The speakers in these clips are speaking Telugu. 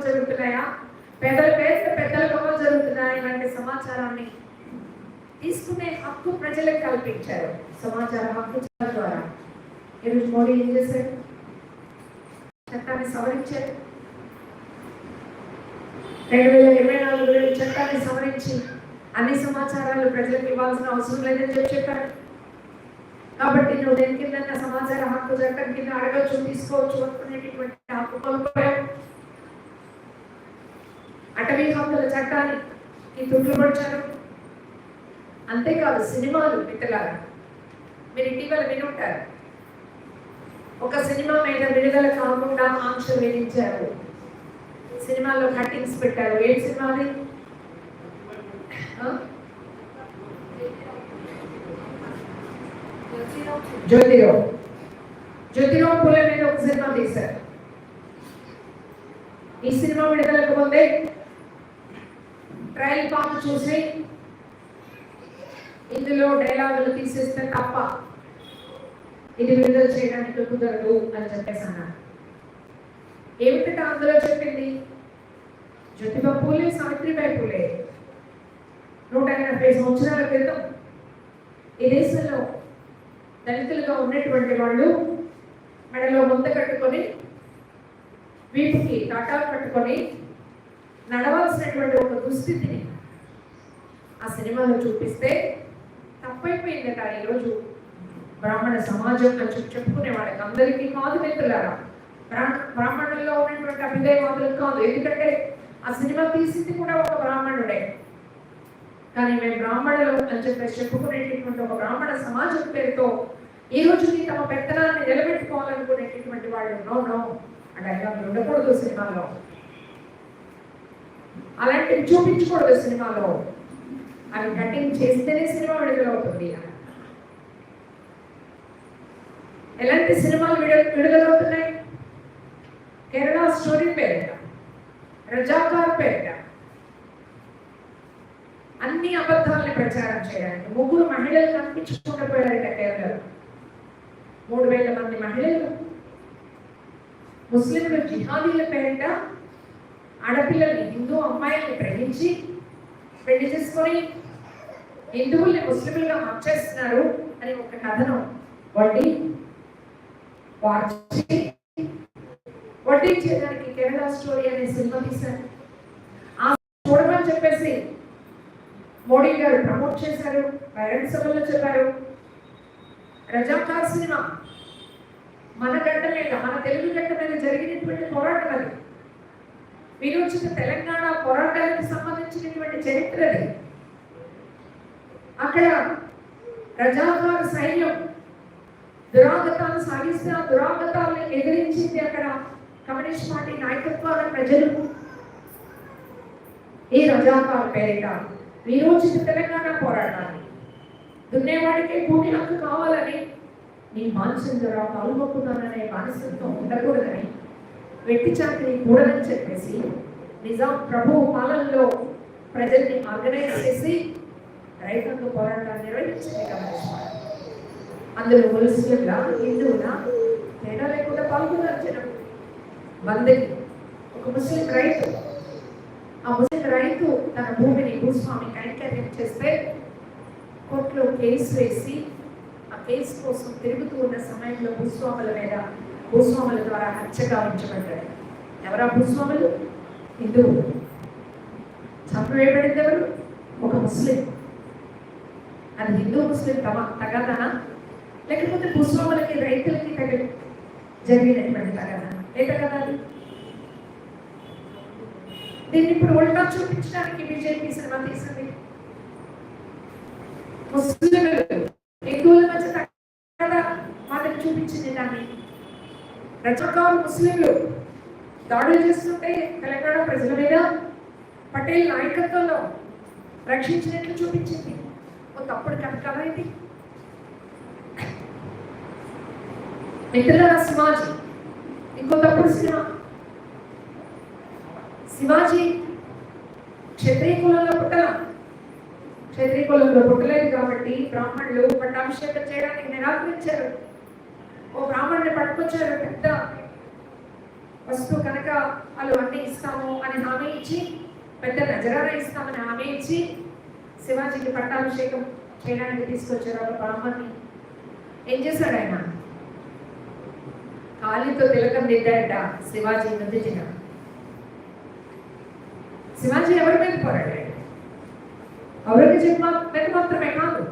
అమలు జరుగుతున్నాయా? పెద్దలు పేరుతో పెద్దల గొప్పలు జరుగుతున్నాయా? ఇలాంటి సమాచారాన్ని తీసుకునే హక్కు ప్రజలకు కల్పించారు. సమాచార హక్కు ద్వారా. ఈరోజు మోడీ ఏం చేశారు? చట్టాన్ని సవరించారు. రెండు వేల ఇరవై నాలుగు ఈ చట్టాన్ని సవరించి అన్ని సమాచారాలు ప్రజలకు ఇవ్వాల్సిన అవసరం లేదని చెప్పి చెప్పారు. కాబట్టి నువ్వు దేని కింద సమాచార హక్కు చట్టం కింద అడగచ్చు తీసుకోవచ్చు అనుకునేటటువంటి హక్కు కోల్పోయావు. అటవీ హక్కుల చట్టాన్ని తుండ్రుపరిచారు అంతేకాదు సినిమాలు మిత్రులారా మీరు ఇటీవల వినుంటారు ఒక సినిమా మీద విడుదల కాకుండా ఆంక్ష విధించారు. సినిమాలో కట్టింగ్స్ పెట్టారు. ఏ సినిమాది జ్యోతిరావు. జ్యోతిరావు పూలే మీద ఒక సినిమా తీశారు. ఈ సినిమా విడుదలకు ముందే ట్రయల్ పాము చూసి ఇందులో డైలాగులు తీసేస్తే తప్ప ఇది విడుదల చేయడానికి కుదరదు అని చెప్పేసి అన్నారు. ఏమిటంటే అందులో చెప్పింది? జ్యోతిబా పూలే సావిత్రిబాయి పూలే. నూట ఎనభై సంవత్సరాల క్రితం ఈ దేశంలో దళితులుగా ఉన్నటువంటి వాళ్ళు మెడలో ముంత కట్టుకొని వీపుకి టాటాలు కట్టుకొని నడవాల్సినటువంటి ఒక దుస్థితిని ఆ సినిమాలో చూపిస్తే తప్పైపోయిందట ఈరోజు బ్రాహ్మణ సమాజం అని చెప్పి చెప్పుకునే వాళ్ళకి అందరికీ కాదు మిత్రులారా. బ్రాహ్మణుల్లో ఉన్నటువంటి అభిదయవాదులకు కాదు. ఎందుకంటే ఆ సినిమా తీసింది కూడా ఒక బ్రాహ్మణుడే. కానీ మేము బ్రాహ్మణులు అని చెప్పేసి చెప్పుకునేటటువంటి ఒక బ్రాహ్మణ సమాజం పేరుతో ఈ రోజుకి తమ పెత్తనాన్ని నిలబెట్టుకోవాలనుకునేటటువంటి వాళ్ళు నో నో. అంటే డైలాగులు ఉండకూడదు సినిమాలో. అలాంటివి చూపించకూడదు సినిమాలో. అవి కటింగ్ చేస్తేనే సినిమా విడుదలవుతుంది ఎలాంటి సినిమాలు విడుదల విడుదలవుతున్నాయి? కేరళ స్టోరీ పేరిట రజాకార్ పేరిట. అన్ని అబద్ధాలని ప్రచారం చేయడానికి ముగ్గురు మహిళలు కనిపించకుండా పోయారట కేరళలో. మూడు వేల మంది మహిళలు. ముస్లింలు జిహాదీల పేరిట ఆడపిల్లల్ని హిందూ అమ్మాయిల్ని ప్రేమించి పెళ్ళి చేసుకొని హిందువుల్ని ముస్లింలుగా మార్చేస్తున్నారు అని ఒక కథను వడ్డీ వార్చి వడ్డించేదానికి కేరళ స్టోరీ అనే సినిమా తీశారు. ఆ చూడమని చెప్పేసి మోడీ గారు ప్రమోట్ చేశారు పేరెంట్స్ సభలో చెప్పారు. రజాకార్ సినిమా మన గడ్డ మీద మన తెలుగు గడ్డ మీద జరిగినటువంటి పోరాటం అది. విరోచిత తెలంగాణ పోరాటానికి సంబంధించినటువంటి చరిత్ర అక్కడ రజాకార్ సైన్యం దురాగతాలు సాగిస్తే ఆ దురాగతాలను ఎదిరించింది అక్కడ కమ్యూనిస్ట్ పార్టీ నాయకత్వాల ప్రజలు. ఈ రజాకాల పేరిట విరోచిత తెలంగాణ పోరాటాన్ని దున్నేవాడికి భూమి హక్కు కావాలని నీ మానసం ద్వారా పాల్గొంటున్నాననే మానసత్వం ఉండకూడదని వెట్టి చాకరీ కూడదని చెప్పేసి నిజాం ప్రభు పాలనలో ప్రజల్ని ఆర్గనైజ్ చేసి రైతాంగ పోరాటాన్ని నిర్వహించింది కమ్యూనిస్ట్ అందులో ముస్లింలా హిందువులా తేడా లేకుండా పాల్గొన్నారు జనం. వందకి ఒక ముస్లిం రైతు ఆ ముస్లిం రైతు తన భూమిని భూస్వామి కైంకర్యం చేస్తే కోర్టులో కేసు వేసి ఆ కేసు కోసం తిరుగుతూ ఉన్న సమయంలో భూస్వాముల మీద భూస్వాముల ద్వారా హత్య గావించబడ్డాడు ఎవరా భూస్వాములు? హిందువులు చంపివేయబడింది ఎవరు ఒక ముస్లిం. అది హిందూ ముస్లిం తమ తగదనా లేకపోతే భూస్వాములకి రైతులకి తగ జరిగినటువంటి తగదనా ఏ తగదాలు దీన్ని ఇప్పుడు ఉల్టా చూపించడానికి బీజేపీ సినిమా తీసింది. ముస్లింలు హిందువుల మధ్య తగదా మాటలు చూపించింది దాన్ని రజకాన్ ముస్లింలు దాడులు చేస్తుంటే తెలంగాణ ప్రజల మీద పటేల్ నాయకత్వంలో రక్షించినట్లు చూపించింది. ఒక తప్పుడు కథ ఇది. మిత్రుల శివాజీ ఇంకో తప్పుడు సినిమా. శివాజీ క్షత్రియ కులంలో పుట్టల. క్షత్రియ కులంలో పుట్టలేదు కాబట్టి బ్రాహ్మణులు పట్టాభిషేకం చేయడానికి నిరాకరించారు. ఓ బ్రాహ్మణుని పట్టుకొచ్చారు పెద్ద వస్తువు కనుక వాళ్ళు అన్ని ఇస్తాము అని హామీ ఇచ్చి పెద్ద నజరారా ఇస్తామని హామీ ఇచ్చి శివాజీకి పట్టాభిషేకం చేయడానికి తీసుకొచ్చారు ఒక బ్రాహ్మణ్ణి ఏం చేశాడు ఆయన? కాలితో తిలకం దిద్దాడట శివాజీ జిన శివాజీ ఎవరి మీద పోరాడాడు? ఔరంగజేబ్ మా- మీద మాత్రమే కాదు.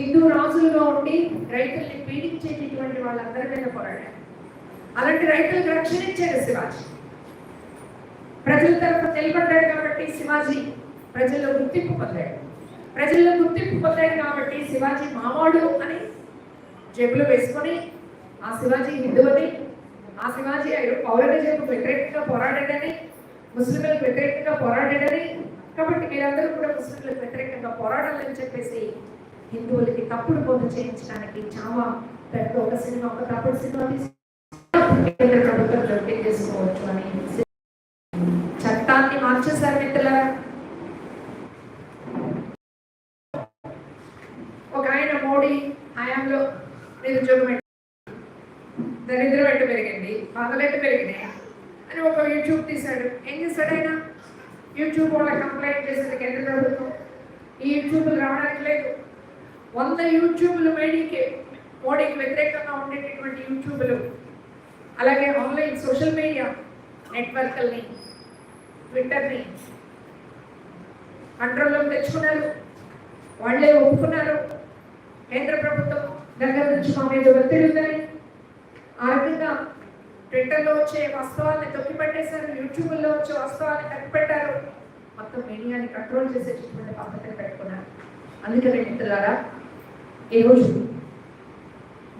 హిందూ రాజులుగా ఉండి రైతుల్ని పీడించేటటువంటి వాళ్ళందరి మీద పోరాడారు. అలాంటి రైతులకు రక్షణ ఇచ్చాడు శివాజీ. ప్రజల తరపు నిలబడ్డాడు కాబట్టి శివాజీ ప్రజల్లో గుర్తింపు పొందాడు. ప్రజల్లో గుర్తింపు పొందాడు కాబట్టి శివాజీ మావాడు అని జేబులో వేసుకొని ఆ శివాజీ హిందూ అని ఆ శివాజీ ఔరంగజేబు వ్యతిరేకంగా పోరాడాడని ముస్లింలకు వ్యతిరేకంగా పోరాడాడని కాబట్టి మీరందరూ కూడా ముస్లింలకు వ్యతిరేకంగా పోరాడాలని చెప్పేసి హిందువులకి తప్పుడు బోధ చేయించడానికి చాలా పెద్ద ఒక సినిమా ఒక తప్పుడు సినిమా కేంద్ర ప్రభుత్వం చేసుకోవచ్చు అని చట్టాన్ని మార్చేశారు మిత్రులారా? ఒక ఆయన మోడీ హయాంలో నిరుద్యోగం దరిద్రం ఎట్టు పెరిగింది బాధలు ఎట్టు పెరిగినాయి అని ఒక యూట్యూబ్ తీశాడు. ఏం చేశాడు ఆయన? యూట్యూబ్ వాళ్ళ కంప్లైంట్ చేసింది కేంద్ర ప్రభుత్వం. ఈ యూట్యూబ్లు రావడానికి లేదు. వంద యూట్యూబ్లు మేడీకి మోడీకి వ్యతిరేకంగా ఉండేటటువంటి యూట్యూబ్లు అలాగే ఆన్లైన్ సోషల్ మీడియా నెట్వర్క్ల్ని ట్విట్టర్ని కంట్రోల్లో తెచ్చుకున్నారు. వాళ్ళే ఒప్పుకున్నారు. కేంద్ర ప్రభుత్వం దగ్గర నుంచి మా మీద ఒత్తిడి ఉందని. ఆ విధంగా ట్విట్టర్లో వచ్చే వాస్తవాన్ని తొక్కిపెట్టేశారు యూట్యూబ్లో వచ్చే వాస్తవాన్ని కట్టిపెట్టారు మొత్తం మీడియాని కంట్రోల్ చేసేటటువంటి పద్ధతిని పెట్టుకున్నారు. అందుకని మిత్రులారా ఈరోజు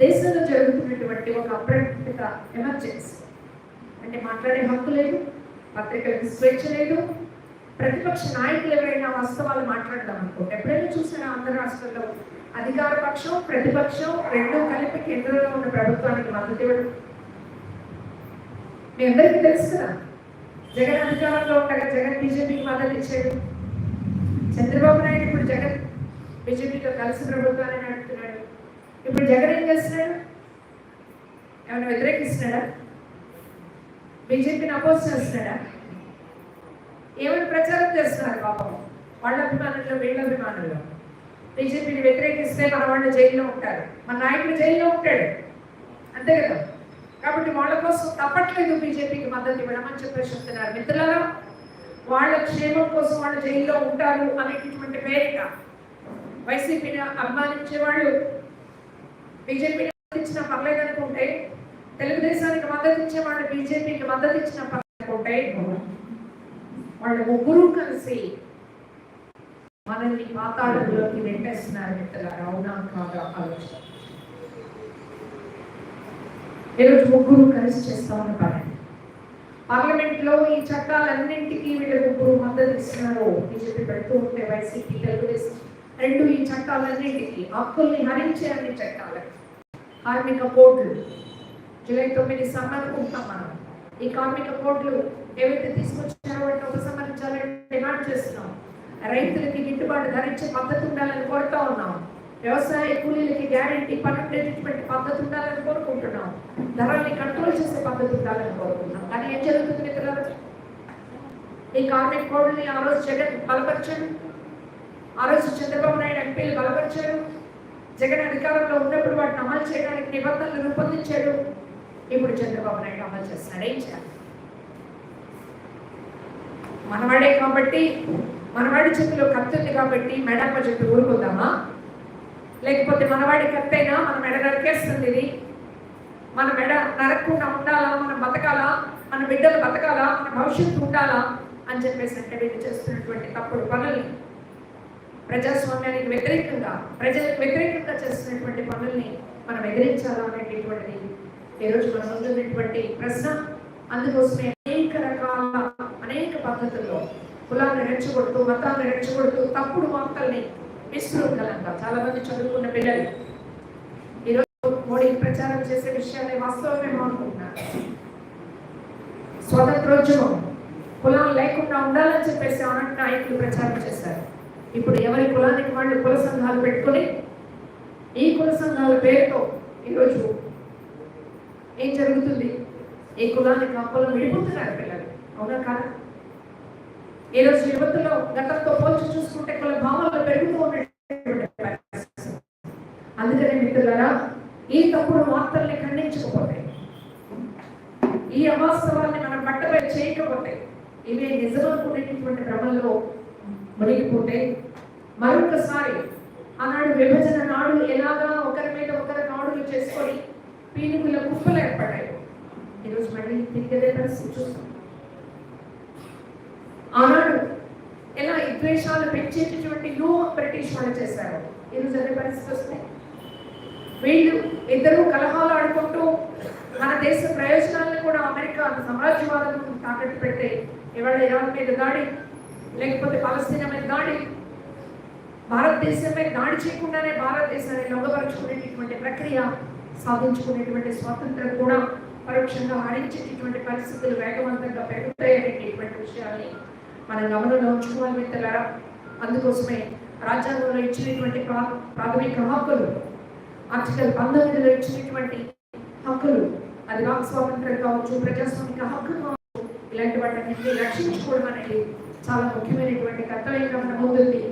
దేశంలో జరుగుతున్నటువంటి ఒక అప్రకటిత ఎమర్జెన్సీ. అంటే మాట్లాడే హక్కు లేదు పత్రికలకు స్వేచ్ఛ లేదు. ప్రతిపక్ష నాయకులు ఎవరైనా వాస్తవాలు మాట్లాడదాం అనుకోండి ఎప్పుడైనా చూసినా ఆంధ్ర రాష్ట్రంలో అధికార పక్షం ప్రతిపక్షం రెండూ కలిపి కేంద్రంలో ఉన్న ప్రభుత్వానికి మద్దతు ఇవ్వడం? మీ అందరికీ తెలుసు కదా జగన్ అధికారంలో ఉండగా జగన్ బీజేపీకి మద్దతు ఇచ్చాడు. చంద్రబాబు నాయుడు ఇప్పుడు జగన్ బీజేపీతో కలిసి ప్రభుత్వాన్ని నడుపుతున్నాడు. ఇప్పుడు జగన్ ఏం చేస్తున్నాడు? ఏమైనా వ్యతిరేకిస్తున్నాడా? బీజేపీని అపోజ్ చేస్తున్నాడా? ఏమైనా ప్రచారం చేస్తున్నారు పాపం? వాళ్ళ అభిమానులు వీళ్ళ అభిమానులు బీజేపీని వ్యతిరేకిస్తే మన వాళ్ళు జైల్లో ఉంటారు. మన నాయకుడు జైల్లో ఉంటాడు. అంతే కదా? కాబట్టి వాళ్ళ కోసం తప్పట్లేదు బీజేపీకి మద్దతు ఇవ్వడం అని చెప్పేసి చెప్తున్నారు. మిత్రులారా వాళ్ళ క్షేమం కోసం వాళ్ళు జైల్లో ఉంటారు అనేటటువంటి పేరిట వైసీపీని అభిమానించే వాళ్ళు బీజేపీని మద్దతిచ్చిన పర్లేదు అనుకుంటే తెలుగుదేశానికి మద్దతు ఇచ్చే వాళ్ళు బీజేపీకి మద్దతు ఇచ్చిన పర్లేదు అనుకుంటే వాళ్ళు ముగ్గురు కలిసి మనల్ని పాతాళంలోకి నెట్టేస్తున్నారు మిత్రులారా. అవునా కాదా ఆలోచన? ఈరోజు ముగ్గురు కలిసి చేస్తా ఉన్న పని పార్లమెంట్లో ఈ చట్టాలన్నింటికీ వీళ్ళు ముగ్గురు మద్దతు ఇస్తున్నారు. బీజేపీ పెడుతూ ఉంటే వైసీపీ తెలుగుదేశం రెండు ఈ చట్టాలన్నింటికి హక్కుల్ని హరించే అన్ని చట్టాలు కార్మిక కోడ్లు జూలై తొమ్మిది సమ్మనుకుంటాం మనం. ఈ కార్మిక కోడ్లు ఏవైతే తీసుకొచ్చారో వాటిని ఉపసంహరించాలని డిమాండ్ చేస్తున్నాం. రైతులకి గిట్టుబాటు ధర ఇచ్చే పద్ధతి ఉండాలని కోరుతా ఉన్నాం. వ్యవసాయ కూలీలకి గ్యారెంటీ పనుండేటటువంటి పద్ధతి ఉండాలని కోరుకుంటున్నాం. ధరల్ని కంట్రోల్ చేసే పద్ధతి ఉండాలని కోరుకుంటున్నాం. కానీ ఏం జరుగుతుంది మిత్రులు ఈ కార్మిక కోడ్ని ఆ రోజు జగన్ బలపరచండి. ఆ రోజు చంద్రబాబు నాయుడు ఎంపీలు బలపరిచారు. జగన్ అధికారంలో ఉన్నప్పుడు వాటిని అమలు చేయడానికి నిబంధనలు రూపొందించాడు ఇప్పుడు చంద్రబాబు నాయుడు అమలు చేస్తున్నాడు. ఏం చేయాలి? మనవాడే కాబట్టి మనవాడి చేతిలో కత్తుంది కాబట్టి మెడప చెప్పి ఊరుకుందామా? లేకపోతే మనవాడి కత్తైనా మన మెడ నరికేస్తుంది ఇది? మన మెడ నరకకుండా ఉండాలా? మనం బతకాలా? మన బిడ్డలు బతకాలా? మన భవిష్యత్తు ఉండాలా? అని చెప్పేసి అంటే వీళ్ళు చేస్తున్నటువంటి తప్పుడు పనుల్ని ప్రజాస్వామ్యానికి వ్యతిరేకంగా ప్రజలకు వ్యతిరేకంగా చేస్తున్నటువంటి పనుల్ని మనం ఎదిరించాలా అనేటటువంటిది ఈరోజు మన ముందు ప్రశ్న. అందుకోసమే అనేక రకాల అనేక పద్ధతుల్లో కులాన్ని రెచ్చగొడుతూ మతాన్ని రెచ్చగొడుతూ తప్పుడు వార్తల్ని విస్తృతంగా చాలా మంది చదువుకున్న పిల్లలు. ఈరోజు మోడీ ప్రచారం చేసే విషయాన్ని వాస్తవమేమో అనుకుంటున్నారు స్వతంత్రోద్యమం కులం లేకుండా ఉండాలని చెప్పేసి అనంత నాయకులు ప్రచారం చేశారు. ఇప్పుడు ఎవరి కులానికి వాళ్ళు కుల సంఘాలు పెట్టుకొని ఈ కుల సంఘాల పేరుతో ఈరోజు ఏం జరుగుతుంది? ఈ కులానికి ఆ కులం విడిపోతున్నారు పిల్లలు. అవునా కాదా? ఈ రోజు యువతలో గతంతో పోల్చి చూసుకుంటే కుల భావాలు పెరుగుతూ ఉన్నటువంటి అందుకనే మిత్రులారా ఈ తప్పుడు వార్తల్ని ఖండించకపోతే ఈ అవాస్తవాన్ని మనం పట్టబై చేయకపోతే ఇవే నిజమనుకునేటటువంటి క్రమంలో మునిగిపోతే మరొకసారి ఆనాడు విభజన నాడు ఎలాగా ఒకరి మీద ఒకరి నాడులు చేసుకొని పీనుకుల కుప్పలు ఏర్పడ్డాయి. ఈరోజు మళ్ళీ తిరిగదే పరిస్థితి చూస్తాం. ఆనాడు ఎలా ఈ ద్వేషాలు పెంచేటటువంటి నో బ్రిటిష్ వాళ్ళు చేశారు? ఈరోజు అదే పరిస్థితి వస్తే వీళ్ళు ఇద్దరు కలహాలు ఆడుకుంటూ మన దేశ ప్రయోజనాలను కూడా అమెరికా సామ్రాజ్యవాదం తాకట్టు పెడితే ఇవాళ ఇరాన్ మీద దాడి లేకపోతే పాలస్తీనా మీద దాడి? భారతదేశం మీద దాడి చేయకుండానే భారతదేశాన్ని లొంగపరచుకునేటటువంటి ప్రక్రియ సాధించుకునేటువంటి స్వాతంత్రం కూడా పరోక్షంగా హరించేటటువంటి పరిస్థితులు వేగవంతంగా పెరుగుతాయనేటటువంటి విషయాన్ని మనం గమనంలో ఉంచుకోవాలి మిత్రులారా. అందుకోసమే రాజ్యాంగంలో ఇచ్చినటువంటి ప్రా- ప్రాథమిక హక్కులు ఆర్టికల్ పంతొమ్మిదిలో ఇచ్చినటువంటి హక్కులు అది వాక్ స్వాతంత్రం కావచ్చు ప్రజాస్వామిక హక్కు కావచ్చు ఇలాంటి వాటిని రక్షించుకోవడం అనేది చాలా ముఖ్యమైనటువంటి కర్తవ్యంగా నమోదుంది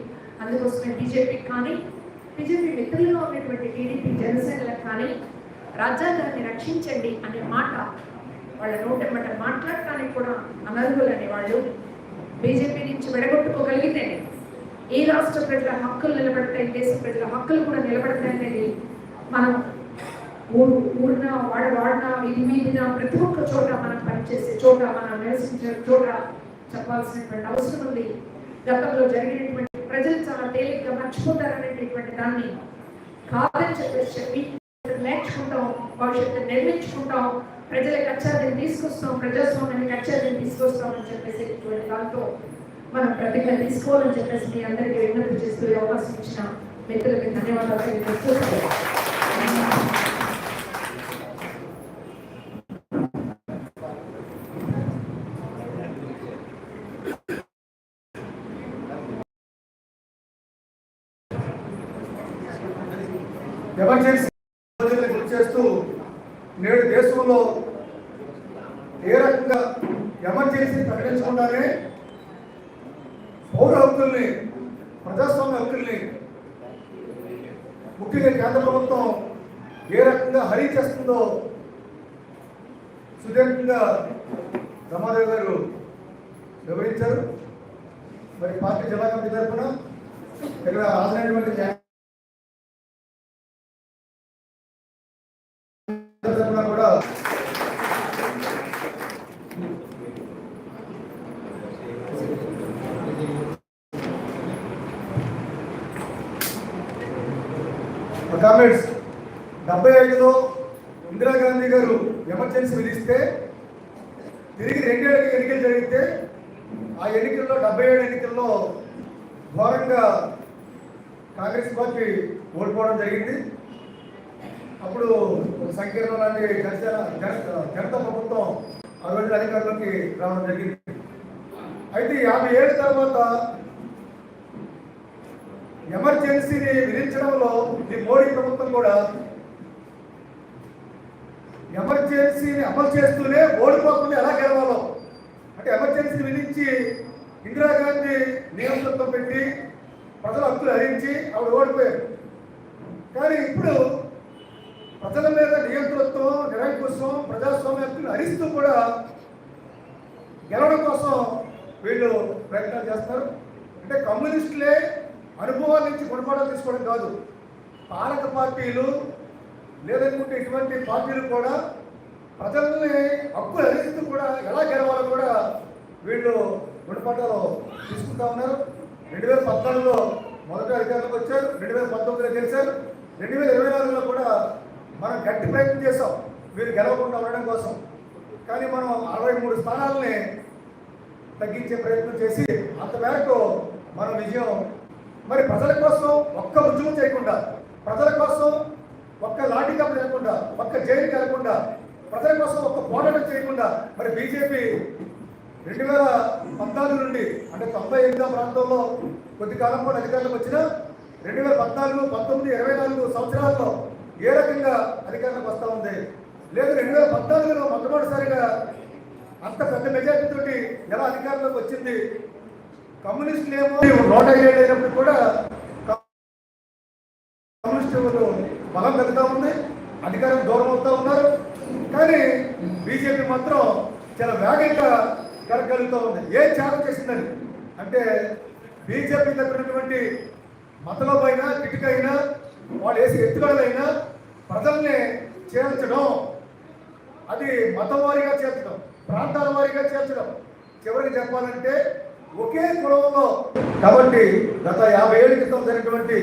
అందుకోసమే బీజేపీకి కానీ బీజేపీ మిత్రులుగా ఉన్నటువంటి టీడీపీ జనసేనలకు కానీ రాజ్యాంగాన్ని రక్షించండి అనే మాట వాళ్ళ నోటెంబట మాట్లాడటానికి కూడా అనర్హులు అనే వాళ్ళు బీజేపీ నుంచి విడగొట్టుకోగలిగితే ఏ రాష్ట్ర ప్రజల హక్కులు నిలబడతాయి దేశ ప్రజల హక్కులు కూడా నిలబడతాయి అనేది మనం ఊరు ఊరిన వాడ వాడిన ఇది మీదిన ప్రతి ఒక్క చోట మనం పనిచేసే చోట మనం నివసించే చోట చెప్పాల్సినటువంటి అవసరం ఉంది. గతంలో జరిగినటువంటి ప్రజలు చాలా తేలిగ్గా మర్చిపోతారనేటటువంటి దాన్ని కాదని చెప్పేసి చెప్పి నేర్చుకుంటాం భవిష్యత్తు నిర్మించుకుంటాం ప్రజలకు అత్యాధిని తీసుకొస్తాం ప్రజాస్వామ్యానికి అత్యాధిని తీసుకొస్తాం అని చెప్పేసి దాంతో మనం ప్రతిజ్ఞ తీసుకోవాలని చెప్పేసి మీ అందరికీ విన్నతి చేస్తూ అవకాశం ఇచ్చిన మిత్రులకి ధన్యవాదాలు తెలియజేస్తూ ఎమర్జెన్సీ పరిస్థితులకు గురి చేస్తూ నేడు దేశంలో ఏ రకంగా ఎమర్జెన్సీ ప్రకటించకుండానే పౌర హక్కుల్ని ప్రజాస్వామ్య హక్కుల్ని ముఖ్యంగా కేంద్ర ప్రభుత్వం ఏ రకంగా హరి చేస్తుందో సుదీర్ఘంగా రమాదేవి గారు వివరించారు. మరి పార్టీ జిల్లా కమిటీ తరఫున ఇక్కడ హాజరైనటువంటి తరఫున కూడా కామెంట్స్ డెబ్బై ఐదులో ఇందిరాగాంధీ గారు ఎమర్జెన్సీ విధిస్తే తిరిగి రెండేళ్ళకి ఎన్నికలు జరిగితే ఆ ఎన్నికల్లో డెబ్బై ఏడు ఎన్నికల్లో ఘోరంగా కాంగ్రెస్ పార్టీ ఓడిపోవడం జరిగింది. అప్పుడు సంకీర్ణం లాంటి జనసేన జన- జనతా ప్రభుత్వం ఆ రోజు అధికారంలోకి రావడం జరిగింది. అయితే యాభై ఏళ్ళ తర్వాత ఎమర్జెన్సీని విధించడంలో ఈ మోడీ ప్రభుత్వం కూడా ఎమర్జెన్సీని అమలు చేస్తూనే ఓడిపోకుండా ఎలా గెలవాలో. అంటే ఎమర్జెన్సీ విధించి ఇందిరాగాంధీ నియంత్రణతో పెట్టి ప్రజల హక్కులు హరించి ఆవిడ ఓడిపోయారు. కానీ ఇప్పుడు ప్రజల మీద నియంత్రణతో నిరంకుశం ప్రజాస్వామ్య హక్కులు హరిస్తూ కూడా గెలవడం కోసం వీళ్ళు ప్రయత్నాలు చేస్తారు. అంటే కమ్యూనిస్టులే అనుభవాల నుంచి గుణపాఠాలు తీసుకోవడం కాదు. పాలక పార్టీలు లేదనుకుంటే ఇటువంటి పార్టీలు కూడా ప్రజల్ని హక్కులు అరిస్తూ కూడా ఎలా గెలవాలో కూడా వీళ్ళు గుణపాఠాలు తీసుకుంటా ఉన్నారు. రెండు వేల పద్నాలుగులో మొదటి అధికారంలోకి వచ్చారు. రెండు వేల పంతొమ్మిదిలో గెలిచారు. రెండు వేల ఇరవై నాలుగులో కూడా మనం గట్టి ప్రయత్నం చేసాం వీరు గెలవకుండా ఉండడం కోసం. కానీ మనం అరవై మూడు స్థానాలని తగ్గించే ప్రయత్నం చేసి అంతమేరకు మనం మన విజయం మరి ప్రజల కోసం ఒక్క ఉద్యమం చేయకుండా ప్రజల కోసం ఒక్క లాఠీ కప్పు లేకుండా ఒక్క జైలు కలగకుండా ప్రజల కోసం ఒక్క పోరాటం చేయకుండా మరి బీజేపీ రెండు వేల పద్నాలుగు నుండి అంటే తొంభై ఎనిమిదో ప్రాంతంలో కొద్ది కాలం పాటు అధికారంలోకి వచ్చిన రెండు వేల పద్నాలుగు పంతొమ్మిది ఇరవై నాలుగు సంవత్సరాల్లో ఏ రకంగా అధికారంలోకి వస్తూ ఉంది? లేదు రెండు వేల పద్నాలుగులో మొట్టమొదటిసారిగా అంత పెద్ద మెజార్టీ తోటి ఎలా అధికారంలోకి వచ్చింది? కమ్యూనిస్టులు ఏమో నూట ఏడు అయినప్పుడు కూడా కమ్యూనిస్టులు బలం పెరుగుతూ ఉంది అధికారం దూరం అవుతూ ఉన్నారు. కానీ బీజేపీ మాత్రం చాలా వేగంగా జరగలుగుతూ ఉంది. ఏం త్యాగం చేసిందని? అంటే బీజేపీ దగ్గర ఉన్నటువంటి మతలపైన కిటికైనా వాళ్ళు వేసే ఎత్తుగడలైనా ప్రజల్ని చేర్చడం అది మతం వారీగా చేర్చడం ప్రాంతాల వారీగా చేర్చడం. చివరికి చెప్పాలంటే ఒకే కులంలో. కాబట్టి గత యాభై ఏళ్ళ క్రితం జరిగినటువంటి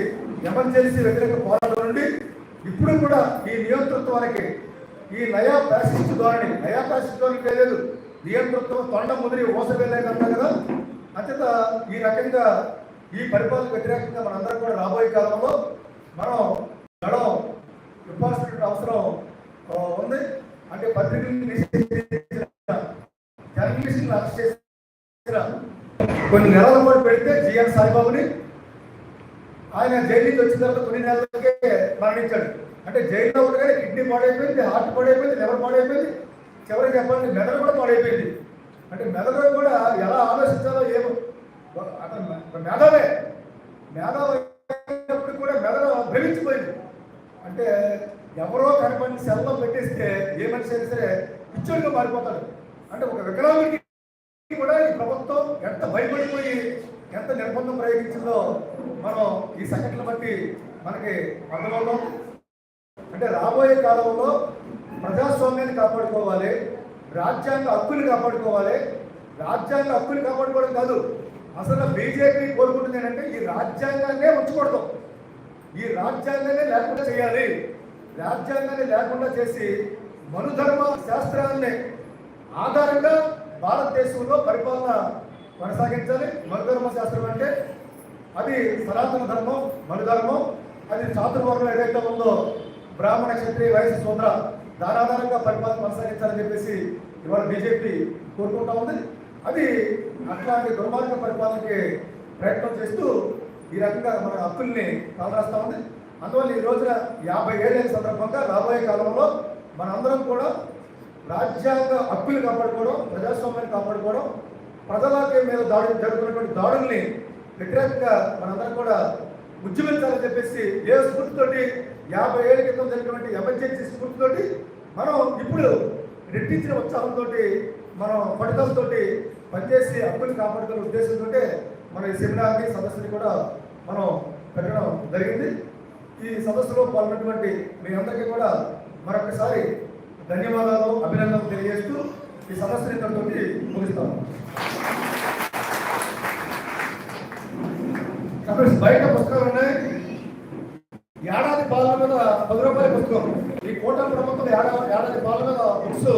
ఎమర్జెన్సీ వ్యతిరేక పోరాటం నుండి ఇప్పుడు కూడా ఈ నియంతృత్వానికి ఈ నయా ప్యాసిస్ట్ ధోరణి నయా ప్యాసిస్ట్ ధోరణి లేదు. నియంతృత్వం తొండ ముదిరి ఓసవేలేదు కదా? అంతేత ఈ రకంగా ఈ పరిపాలన వ్యతిరేకంగా మనందరం కూడా రాబోయే కాలంలో మనం గడం ఇవ్వాల్సిన అవసరం ఉంది. అంటే పత్రికలు కొన్ని నెలల పాటు పెడితే జిఎన్ సాయిబాబుని ఆయన జైలు నుంచి వచ్చిన తర్వాత కొన్ని నెలలకే మరణించాడు. అంటే జైల్లో ఉండగానే కిడ్నీ పాడైపోయింది హార్ట్ పాడైపోయింది లివర్ పాడైపోయింది. చివరికి చెప్పాలంటే మెదడు కూడా పాడైపోయింది. అంటే మెదడు కూడా ఎలా ఆలోచించాలో ఏమో. అతను మేధావే. మేధావి అయినప్పుడు కూడా మెదడు భ్రమించిపోయింది. అంటే ఎవరో కనపడిన సెల్లో పెట్టేస్తే ఏ మనిషి అయినా సరే పిచ్చోడిగా మారిపోతాడు. అంటే ఒక విగ్రహానికి ప్రభుత్వం ఎంత భయపడిపోయి ఎంత నిర్బంధం ప్రయోగించిందో మనం ఈ సంఘటన బట్టి మనకి అర్థమవుతాం. అంటే రాబోయే కాలంలో ప్రజాస్వామ్యాన్ని కాపాడుకోవాలి రాజ్యాంగ హక్కులు కాపాడుకోవాలి. రాజ్యాంగ హక్కులు కాపాడుకోవడం కాదు అసలు బీజేపీ కోరుకుంటుంది ఏంటంటే ఈ రాజ్యాంగాన్నే ఉంచకూడదు. ఈ రాజ్యాంగాన్ని లేకుండా చేయాలి. రాజ్యాంగాన్ని లేకుండా చేసి మనుధర్మ శాస్త్రాన్ని ఆధారంగా భారతదేశంలో పరిపాలన కొనసాగించాలి. మనుధర్మ శాస్త్రం అంటే అది సనాతన ధర్మం మనుధర్మం అది చాతుర్వర్గం ఏదైతే ఉందో బ్రాహ్మణ క్షత్రియ వయసు శూద్ర దానాధారంగా పరిపాలన కొనసాగించాలని చెప్పేసి ఇవాళ బీజేపీ కోరుకుంటా ఉంది. అది అట్లాంటి దుర్మార్గ పరిపాలనకి ప్రయత్నం చేస్తూ ఈ రకంగా మన హక్కుల్ని తలరాస్తా ఉంది. అందువల్ల ఈ రోజున యాభై ఏళ్ళైన సందర్భంగా రాబోయే కాలంలో మనందరం కూడా రాజ్యాంగ హక్కులు కాపాడుకోవడం ప్రజాస్వామ్యాన్ని కాపాడుకోవడం ప్రజలకి మీద దాడి జరుగుతున్నటువంటి దాడుల్ని వ్యతిరేకంగా మనందరం కూడా ఉద్యమించాలని చెప్పేసి ఏ స్ఫూర్తితోటి యాభై ఏళ్ళ క్రితం జరిగినటువంటి ఎమర్జెన్సీ స్ఫూర్తితోటి మనం ఇప్పుడు రెట్టించిన ఉత్సాహంతో మనం పట్టుదలతో పనిచేసి హక్కుని కాపాడుకునే ఉద్దేశంతో మన ఈ సెమినార్ని సదస్సుని కూడా మనం పెట్టడం జరిగింది. ఈ సదస్సులో పాల్గొన్నటువంటి మీ అందరికీ కూడా మరొకసారి ధన్యవాదాలు అభినందనలు తెలియజేస్తూ ఈ సదస్సుని ఇంతటితోటి ముగిస్తాము కాబట్టి బయట పుస్తకాలు ఉన్నాయి. ఏడాది పాలన మీద పది రూపాయల పుస్తకం. ఈ కోట ప్రభుత్వం ఏడాది ఏడాది పాలన మీద బుక్స్